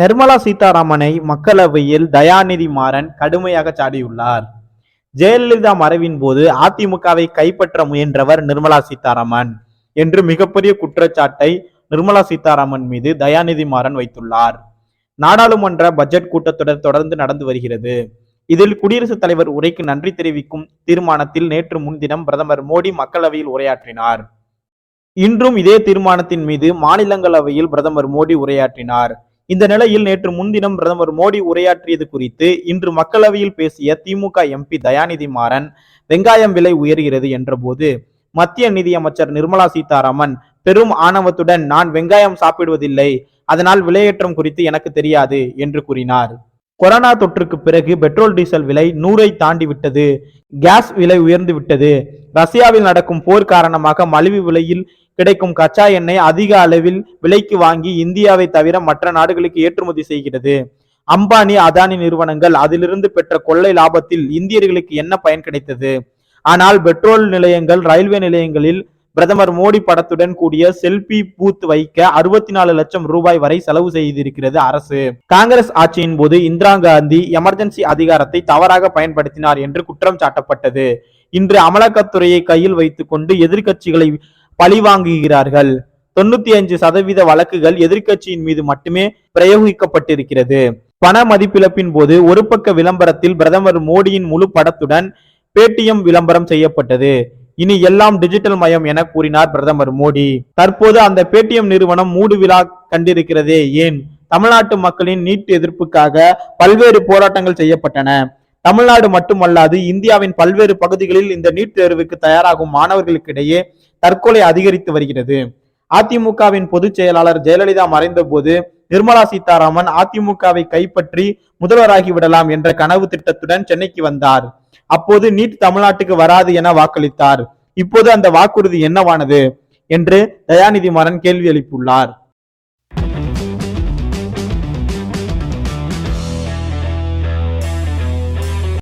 நிர்மலா சீதாராமனை மக்களவையில் தயாநிதி மாறன் கடுமையாக சாடியுள்ளார். ஜெயலலிதா மறைவின் போது அதிமுகவை கைப்பற்ற முயன்றவர் நிர்மலா சீதாராமன் என்று மிகப்பெரிய குற்றச்சாட்டை நிர்மலா சீதாராமன் மீது தயாநிதி மாறன் வைத்துள்ளார். நாடாளுமன்ற பட்ஜெட் கூட்டத்தொடர் தொடர்ந்து நடந்து வருகிறது. இதில் குடியரசுத் தலைவர் உரைக்கு நன்றி தெரிவிக்கும் தீர்மானத்தில் நேற்று முன்தினம் பிரதமர் மோடி மக்களவையில் உரையாற்றினார். இன்றும் இதே தீர்மானத்தின் மீது மாநிலங்களவையில் பிரதமர் மோடி உரையாற்றினார். இந்த நிலையில் நேற்று முன்தினம் பிரதமர் மோடி உரையாற்றியது குறித்து இன்று மக்களவையில் பேசிய திமுக எம்பி தயாநிதி மாறன் வெங்காயம் விலை உயர்கிறது என்றபோது மத்திய நிதியமைச்சர் நிர்மலா சீதாராமன் பெரும் ஆணவத்துடன் நான் வெங்காயம் சாப்பிடுவதில்லை அதனால் விலையேற்றம் குறித்து எனக்கு தெரியாது என்று கூறினார். கொரோனா தொற்றுக்கு பிறகு பெட்ரோல் டீசல் விலை நூறை தாண்டி விட்டது கேஸ் விலை உயர்ந்து விட்டது. ரஷ்யாவில் நடக்கும் போர் காரணமாக மலிவு விலையில் கிடைக்கும் கச்சா எண்ணெய் அதிக அளவில் விலைக்கு வாங்கி இந்தியாவை தவிர மற்ற நாடுகளுக்கு ஏற்றுமதி செய்கிறது. அம்பானி அதானி நிறுவனங்கள் அதிலிருந்து பெற்ற கொள்ளை லாபத்தில் இந்தியர்களுக்கு என்ன பயன் கிடைத்தது? ஆனால் பெட்ரோல் நிலையங்கள் ரயில்வே நிலையங்களில் பிரதமர் மோடி படத்துடன் கூடிய செல்பி பூத் வைக்க அறுபத்தி நாலு லட்சம் ரூபாய் வரை செலவு செய்திருக்கிறது அரசு. காங்கிரஸ் ஆட்சியின் போது இந்திரா காந்தி எமர்ஜென்சி அதிகாரத்தை தவறாக பயன்படுத்தினார் என்று குற்றம் சாட்டப்பட்டது. இன்று அமலாக்கத்துறையை கையில் வைத்துக்கொண்டு கொண்டு பழிவாங்குகிறார்கள். தொண்ணூத்தி அஞ்சு சதவீத வழக்குகள் எதிர்க்கட்சியின் மீது மட்டுமே பிரயோகிக்கப்பட்டிருக்கிறது. பண மதிப்பிழப்பின் போது ஒரு பக்க விளம்பரத்தில் பிரதமர் மோடியின் முழு படத்துடன் பேடிஎம் விளம்பரம் செய்யப்பட்டது. இனி எல்லாம் டிஜிட்டல் மயம் என கூறினார் பிரதமர் மோடி. தற்போது அந்த பேடிஎம் நிறுவனம் மூடு விழா கண்டிருக்கிறதே ஏன்? தமிழ்நாட்டு மக்களின் நீட் எதிர்ப்புக்காக பல்வேறு போராட்டங்கள் செய்யப்பட்டன. தமிழ்நாடு மட்டுமல்லாது இந்தியாவின் பல்வேறு பகுதிகளில் இந்த நீட் தேர்வுக்கு தயாராகும் மாணவர்களுக்கிடையே தற்கொலை அதிகரித்து வருகிறது. அதிமுகவின் பொதுச் செயலாளர் ஜெயலலிதா மறைந்த போது நிர்மலா சீதாராமன் அதிமுகவை கைப்பற்றி முதல்வராகி விடலாம் என்ற கனவு திட்டத்துடன் சென்னைக்கு வந்தார். அப்போது நீட் தமிழ்நாட்டுக்கு வராது என வாக்களித்தார். இப்போது அந்த வாக்குறுதி என்னவானது? என்று தயாநிதி மாறன் கேள்வி எழுப்பியுள்ளார்.